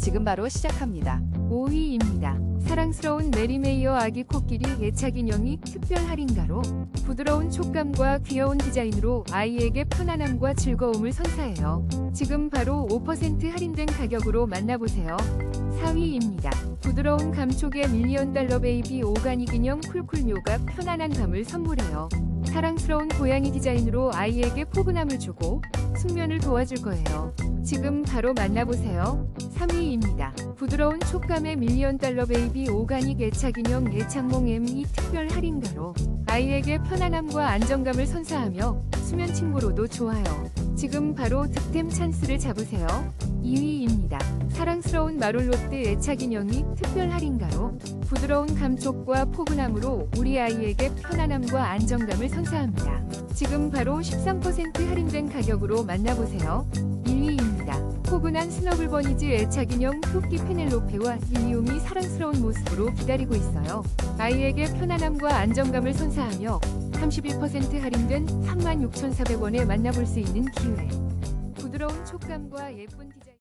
지금 바로 시작합니다. 5위입니다. 사랑스러운 메리메이어 아기 코끼리 애착 인형이 특별 할인가로 부드러운 촉감과 귀여운 디자인으로 아이에게 편안함과 즐거움을 선사해요. 지금 바로 5% 할인된 가격으로 만나보세요. 4위입니다. 부드러운 감촉의 밀리언 달러 베이비 오가닉 인형 쿨쿨묘가 편안한 감을 선물해요. 사랑스러운 고양이 디자인으로 아이에게 포근함을 주고 숙면을 도와줄 거예요. 지금 바로 만나보세요. 3위입니다. 부드러운 촉감의 밀리언 달러 베이비 오가닉 애착 인형 애착몽 M2 특별 할인가로 아이에게 편안함과 안정감을 선사하며 수면 침구로도 좋아요. 지금 바로 득템 찬스를 잡으세요. 2위입니다. 사랑스러운 마롤로트 애착 인형이 특별 할인가로 부드러운 감촉과 포근함으로 우리 아이에게 편안함과 안정감을 선사합니다. 지금 바로 13% 할인된 가격으로 만나보세요. 1위입니다. 포근한 스너글 버니즈 애착 인형 토끼 페넬로페와 릴리움이 사랑스러운 모습으로 기다리고 있어요. 아이에게 편안함과 안정감을 선사하며 31% 할인된 36,400원에 만나볼 수 있는 기회. 부드러운 촉감과 예쁜 디자인.